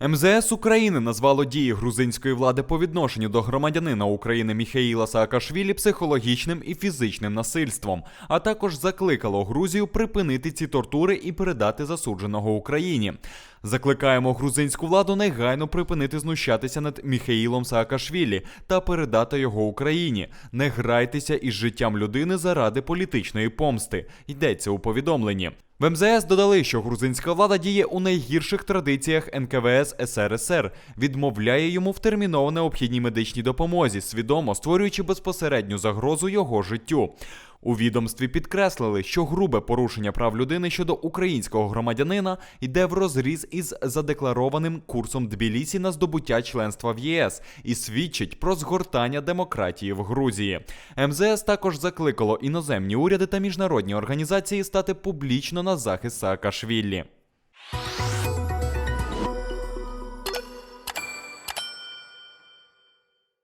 МЗС України назвало дії грузинської влади по відношенню до громадянина України Міхаїла Саакашвілі психологічним і фізичним насильством, а також закликало Грузію припинити ці тортури і передати засудженого Україні. Закликаємо грузинську владу негайно припинити знущатися над Міхаїлом Саакашвілі та передати його Україні. Не грайтеся із життям людини заради політичної помсти. Йдеться у повідомленні. В МЗС додали, що грузинська влада діє у найгірших традиціях НКВС СРСР, відмовляє йому в терміново необхідній медичній допомозі, свідомо створюючи безпосередню загрозу його життю. У відомстві підкреслили, що грубе порушення прав людини щодо українського громадянина йде в розріз із задекларованим курсом Тбілісі на здобуття членства в ЄС і свідчить про згортання демократії в Грузії. МЗС також закликало іноземні уряди та міжнародні організації стати публічно на захист Саакашвілі.